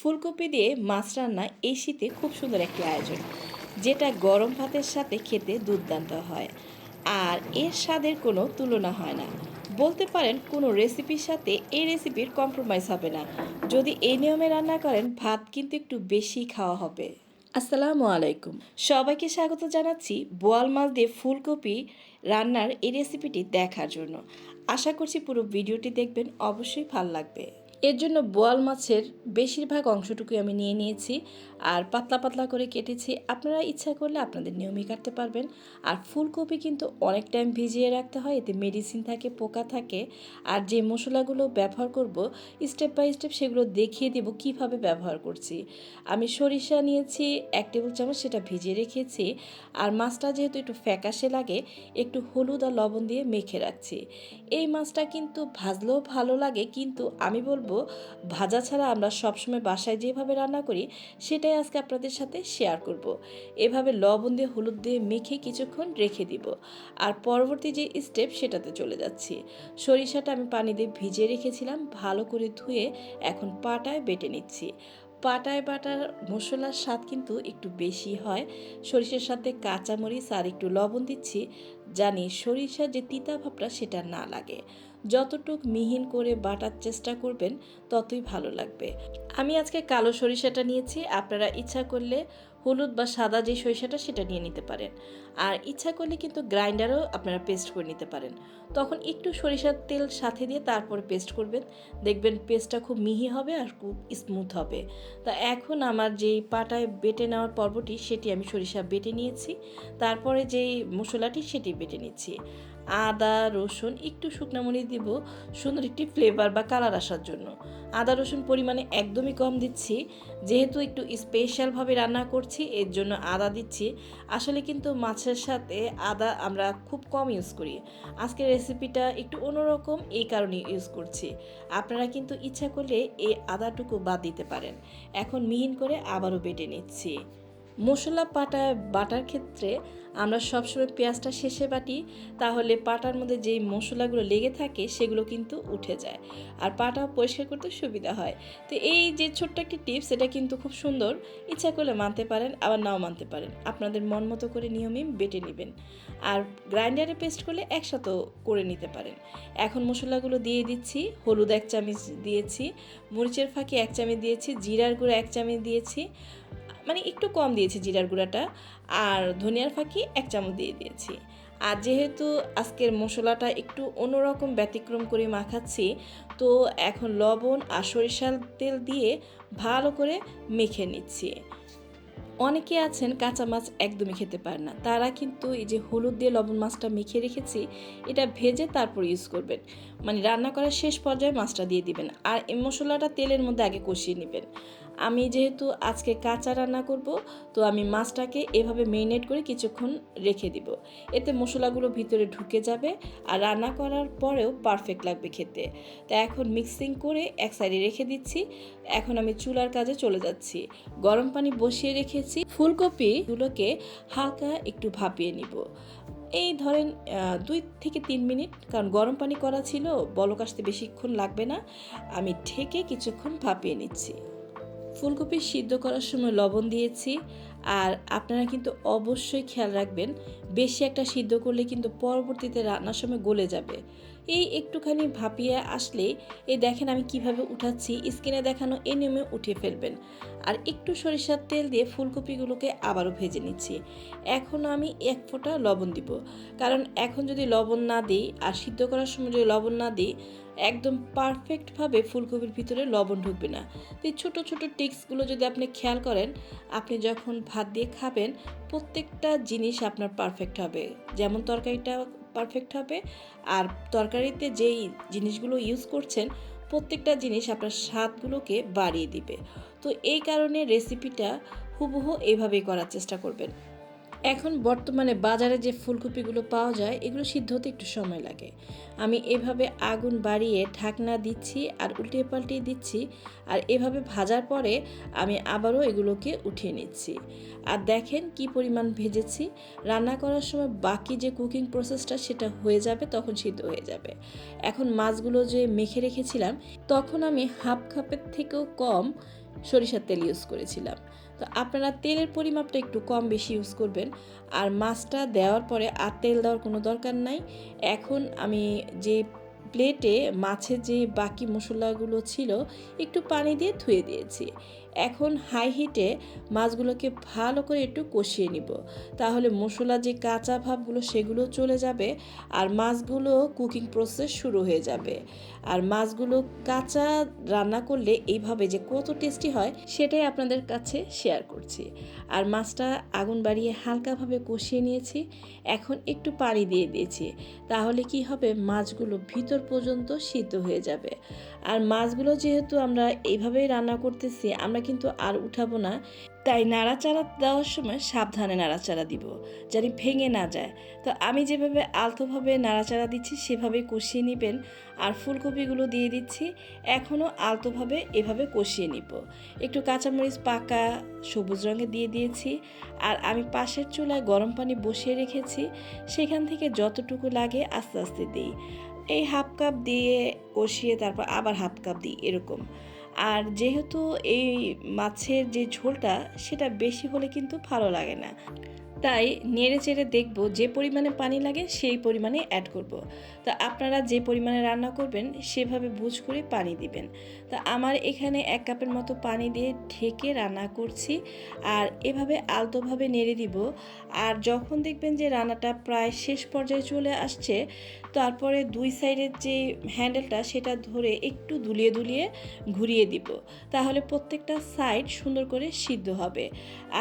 ফুলকপি দিয়ে মাছ রান্না এই শীতে খুব সুন্দর একটি আয়োজন যেটা গরম ভাতের সাথে খেতে দুর্দান্ত হয়। আর এর স্বাদের কোনো তুলনা হয় না। বলতে পারেন কোনো রেসিপির সাথে এই রেসিপির কম্প্রোমাইজ হবে না। যদি এই নিয়মে রান্না করেন ভাত কিন্তু একটু বেশি খাওয়া হবে। আসসালামু আলাইকুম। সবাইকে স্বাগত জানাচ্ছি বোয়াল মাছ দিয়ে ফুলকপি রান্নার এই রেসিপিটি দেখার জন্য। আশা করছি পুরো ভিডিওটি দেখবেন অবশ্যই ভালো লাগবে। এর জন্য বোয়াল মাছের বেশিরভাগ অংশটুকুই আমি নিয়ে নিয়েছি আর পাতলা পাতলা করে কেটেছি। আপনারা ইচ্ছা করলে আপনাদের নিয়মই কাটতে পারবেন। আর ফুলকপি কিন্তু অনেক টাইম ভিজিয়ে রাখতে হয়, এতে মেডিসিন থাকে, পোকা থাকে। আর যে মশলাগুলো ব্যবহার করব স্টেপ বাই স্টেপ সেগুলো দেখিয়ে দেব কীভাবে ব্যবহার করছি। আমি সরিষা নিয়েছি, এক টেবিল চামচ সেটা ভিজিয়ে রেখেছি। আর মাছটা যেহেতু একটু ফ্যাকাশে লাগে, একটু হলুদ আর লবণ দিয়ে মেখে রাখছি। এই মাছটা কিন্তু ভাজলেও ভালো লাগে, কিন্তু আমি বলব ভাজা ছাড়া আমরা সবসময় বাসায় যেভাবে রান্না করি, সেটাই আজকে আপনাদের সাথে শেয়ার করব। এভাবে লবণ দিয়ে, হলুদ দিয়ে মেখে কিছুক্ষণ রেখে দিব। আর পরবর্তী যে স্টেপ সেটাতে চলে যাচ্ছি। সরিষাটা আমি পানি দিয়ে ভিজিয়ে রেখেছিলাম, ভালো করে ধুয়ে এখন পাটায় বেটে নিচ্ছি। পাটায় বাটার মশলার স্বাদ কিন্তু একটু বেশি হয়। সরিষার সাথে কাঁচামরিচ আর একটু লবণ দিচ্ছি, জানি সরিষার যে তিতা ভাবটা সেটা না লাগে। যতটুক মিহিন করে বাটার চেষ্টা করবেন, ততই ভালো লাগবে। আমি আজকে কালো সরিষাটা নিয়েছি, আপনারা ইচ্ছা করলে হলুদ বা সাদা যে সরিষাটা সেটা নিয়ে নিতে পারেন। আর ইচ্ছা করলে কিন্তু গ্রাইন্ডারও আপনারা পেস্ট করে নিতে পারেন। তখন একটু সরিষার তেল সাথে দিয়ে তারপরে পেস্ট করবেন। দেখবেন পেস্টটা খুব মিহি হবে আর খুব স্মুথ হবে। তা এখন আমার যেই পাটায় বেটে নেওয়ার পর্বটি, সেটি আমি সরিষা বেটে নিয়েছি। তারপরে যেই মশলাটি, সেটি বেটে নিচ্ছি। আদা, রসুন, একটু শুকনো মরিচ দিব, সুন্দর একটি ফ্লেভার বা কালার আসার জন্য। আদা, রসুন পরিমাণে একদমই কম দিচ্ছি, যেহেতু একটু স্পেশালভাবে রান্না করছি, এর জন্য আদা দিচ্ছি। আসলে কিন্তু মাছের সাথে আদা আমরা খুব কম ইউজ করি। আজকের রেসিপিটা একটু অন্যরকম, এই কারণে ইউজ করছি। আপনারা কিন্তু ইচ্ছা করলে এই আদাটুকু বাদ দিতে পারেন। এখন মিহিন করে আবারও বেটে নিচ্ছি। মশলা পাটা বাটার ক্ষেত্রে আমরা সবসময় পেঁয়াজটা শেষে বাটি, তাহলে পাটার মধ্যে যেই মশলাগুলো লেগে থাকে সেগুলো কিন্তু উঠে যায়। আর পাটা পরিষ্কার করতে সুবিধা হয়। তো এই যে ছোট্ট একটি টিপস, এটা কিন্তু খুব সুন্দর। ইচ্ছা করলে মানতে পারেন, আবার নাও মানতে পারেন। আপনাদের মন মতো করে নিয়মে বেটে নেবেন। আর গ্রাইন্ডারে পেস্ট করলে একসাথেও করে নিতে পারেন। এখন মশলাগুলো দিয়ে দিচ্ছি, হলুদ এক চামচ দিয়েছি, মরিচের ফাঁকি এক চামচ দিয়েছি, জিরার গুঁড়ো এক চামচ দিয়েছি মানে একটু কম দিয়েছি জিরার গুঁড়াটা, আর ধনিয়ার ফাঁকি এক চামচ দিয়ে দিয়েছি। আর যেহেতু আজকের মশলাটা একটু অন্যরকম ব্যতিক্রম করে মাখাচ্ছি, তো এখন লবণ আর সরিষার তেল দিয়ে ভালো করে মেখে নিচ্ছি। অনেকে আছেন কাঁচা মাছ একদমই খেতে পারে না, তারা কিন্তু এই যে হলুদ দিয়ে লবণ মাছটা মেখে রেখেছি, এটা ভেজে তারপর ইউজ করবেন। মানে রান্না করার শেষ পর্যায়ে মাছটা দিয়ে দিবেন, আর এই মশলাটা তেলের মধ্যে আগে কষিয়ে নেবেন। আমি যেহেতু আজকে কাঁচা রান্না করব, তো আমি মাছটাকে এভাবে মেরিনেট করে কিছুক্ষণ রেখে দিব। এতে মশলাগুলো ভিতরে ঢুকে যাবে আর রান্না করার পরেও পারফেক্ট লাগবে খেতে। তা এখন মিক্সিং করে এক সাইডে রেখে দিচ্ছি। এখন আমি চুলার কাজে চলে যাচ্ছি। গরম পানি বসিয়ে রেখেছি। ফুলকপিগুলোকে হালকা একটু ভাপিয়ে নিব। এই ধরেন দুই থেকে তিন মিনিট, কারণ গরম পানি করা ছিল, বলক আসতে বেশিক্ষণ লাগবে না। আমি ঠেকে কিছুক্ষণ ভাপিয়ে নিচ্ছি। ফুলকপি সিদ্ধ করার সময় লবণ দিয়েছি। আর আপনারা কিন্তু অবশ্যই খেয়াল রাখবেন, বেশি একটা সিদ্ধ করলে কিন্তু পরবর্তীতে রান্নার সময় গলে যাবে। এই একটুখানি ভাপিয়ে আসলে এই দেখেন আমি কীভাবে উঠাচ্ছি, স্কিনে দেখানো এ নিয়মে উঠিয়ে ফেলবেন। আর একটু সরিষার তেল দিয়ে ফুলকপিগুলোকে আবারও ভেজে নিচ্ছি। এখন আমি এক ফোঁটা লবণ দিব। কারণ এখন যদি লবণ না দিই আর সিদ্ধ করার সময় যদি লবণ না দিই, একদম পারফেক্টভাবে ফুলকপির ভিতরে লবণ ঢুকবে না। তো এই ছোটো ছোটো টিক্সগুলো যদি আপনি খেয়াল করেন, আপনি যখন ভাত দিয়ে খাবেন, প্রত্যেকটা জিনিস আপনার পারফেক্ট হবে। যেমন তরকারিটা পারফেক্ট হবে, আর তরকারিতে যেই জিনিসগুলো ইউজ করছেন, প্রত্যেকটা জিনিস আপনার স্বাদগুলোকে বাড়িয়ে দিবে। তো এই কারণে রেসিপিটা হুবহু এভাবেই করার চেষ্টা করবেন। এখন বর্তমানে বাজারে যে ফুলকপিগুলো পাওয়া যায়, এগুলো সিদ্ধ হতে একটু সময় লাগে। আমি এভাবে আগুন বাড়িয়ে ঢাকনা দিচ্ছি আর উল্টিয়ে পাল্টিয়ে দিচ্ছি, আর এভাবে ভাজার পরে আমি আবারও এগুলোকে উঠিয়ে নিচ্ছি। আর দেখেন কি পরিমাণ ভেজেছি। রান্না করার সময় বাকি যে কুকিং প্রসেসটা সেটা হয়ে যাবে, তখন সিদ্ধ হয়ে যাবে। এখন মাছগুলো যে মেখে রেখেছিলাম, তখন আমি হাফ কাপের থেকেও কম সরিষার তেল ইউজ করেছিলাম। তো আপনারা তেলের পরিমাপটা একটু কম বেশি ইউজ করবেন। আর মাছটা দেওয়ার পরে আর তেল দেওয়ার কোনো দরকার নাই। এখন আমি যে প্লেটে মাছের যে বাকি মশলাগুলো ছিল, একটু পানি দিয়ে ধুয়ে দিয়েছি। এখন হাই হিটে মাছগুলোকে ভালো করে একটু কষিয়ে নিব। তাহলে মশলা যে কাঁচা ভাবগুলো সেগুলো চলে যাবে আর মাছগুলো কুকিং প্রসেস শুরু হয়ে যাবে। আর মাছগুলো কাঁচা রান্না করলে এইভাবে যে কত টেস্টি হয় সেটাই আপনাদের কাছে শেয়ার করছি। আর মাছটা আগুন বাড়িয়ে হালকাভাবে কষিয়ে নিয়েছি। এখন একটু পানি দিয়ে দিয়েছি। তাহলে কি হবে? মাছগুলো ভিতর পর্যন্ত সিদ্ধ হয়ে যাবে। আর মাছগুলো যেহেতু আমরা এইভাবেই রান্না করতেছি, আমরা কিন্তু আর উঠাবো না। তাই নাড়াচাড়া দেওয়ার সময় সাবধানে নাড়াচাড়া দিব জানি ভেঙে না যায়। তো আমি যেভাবে আলতোভাবে নাড়াচাড়া দিচ্ছি, সেভাবেই কষিয়ে নেবেন। আর ফুলকপিগুলো দিয়ে দিচ্ছি, এখনও আলতোভাবে এভাবে কষিয়ে নিব। একটু কাঁচামরিচ পাকা সবুজ রঙে দিয়ে দিয়েছি। আর আমি পাশের চুলায় গরম পানি বসিয়ে রেখেছি, সেখান থেকে যতটুকু লাগে আস্তে আস্তে দিই। এই হাফ কাপ দিয়ে কষিয়ে তারপর আবার হাফ কাপ দিই, এরকম। আর যেহেতু এই মাছের যে ঝোলটা, সেটা বেশি হলে কিন্তু ভালো লাগে না। তাই নেড়ে চেড়ে দেখব যে পরিমাণে পানি লাগে সেই পরিমাণে অ্যাড করব। তা আপনারা যে পরিমাণে রান্না করবেন সেভাবে বুঝ করে পানি দিবেন। তা আমার এখানে এক কাপের মতো পানি দিয়ে ঢেকে রান্না করছি আর এভাবে আলতোভাবে নেড়ে দিব। আর যখন দেখবেন যে রান্নাটা প্রায় শেষ পর্যায়ে চলে আসছে, তারপরে দুই সাইডের যে হ্যান্ডেলটা সেটা ধরে একটু দুলিয়ে দুলিয়ে ঘুরিয়ে দিব। তাহলে প্রত্যেকটা সাইড সুন্দর করে সিদ্ধ হবে।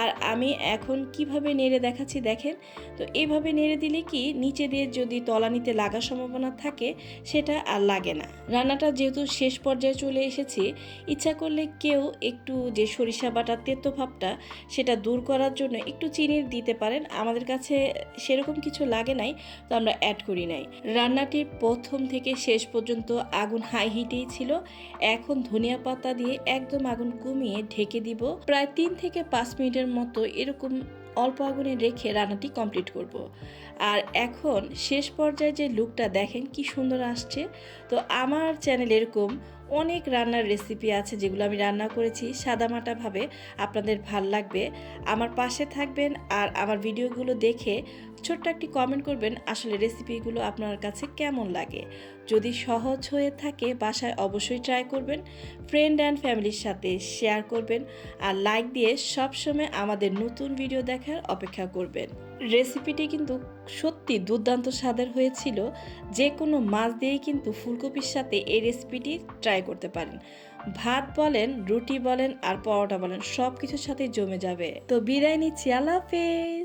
আর আমি এখন কীভাবে নেড়ে দেখাচ্ছি, দেখেন। তো এইভাবে নেড়ে দিলে কি নিচে দিয়ে যদি তলানিতে লাগার সম্ভাবনা থাকে, সেটা আর লাগে না। রান্নাটা যেহেতু শেষ পর্যায়ে চলে এসেছি, ইচ্ছা করলে কেউ একটু যে সরিষা বাটার তেতো ভাবটা, সেটা দূর করার জন্য একটু চিনি দিতে পারেন। আমাদের কাছে সেরকম কিছু লাগে নাই, তো আমরা অ্যাড করি নাই। রান্নাটির প্রথম থেকে শেষ পর্যন্ত আগুন হাই হিটেই ছিল। এখন ধনিয়া পাতা দিয়ে একদম আগুন কমিয়ে ঢেকে দিব। প্রায় তিন থেকে পাঁচ মিনিটের মতো এরকম অল্প আগুনে রেখে রান্নাটি কমপ্লিট করব। আর এখন শেষ পর্যায়ে যে লুকটা দেখেন কি সুন্দর আসছে তো আমার চ্যানেল এরকম অনেক রান্নার রেসিপি আছে যেগুলো আমি রান্না করেছি সাদামাটাভাবে আপনাদের ভালো লাগবে। আমার পাশে থাকবেন আর আমার ভিডিওগুলো দেখে ছোট্ট একটি কমেন্ট করবেন আসলে রেসিপিগুলো আপনার কাছে কেমন লাগে। যদি সহজ হয়ে থাকে বাসায় অবশ্যই ট্রাই করবেন ফ্রেন্ড অ্যান্ড ফ্যামিলির সাথে শেয়ার করবেন আর লাইক দিয়ে সবসময় আমাদের নতুন ভিডিও দেখার অপেক্ষা করবেন। রেসিপিটি কিন্তু সত্যি দুর্দান্ত স্বাদের হয়েছিল। যে কোনো মাছ দিয়েই কিন্তু ফুলকপির সাথে এই রেসিপিটি ট্রাই করতে পারেন। ভাত বলেন, রুটি বলেন আর পরোটা বলেন সব কিছুর সাথে জমে যাবে। তো বিদায় নিচ্ছি, আল্লাহ হাফেজ।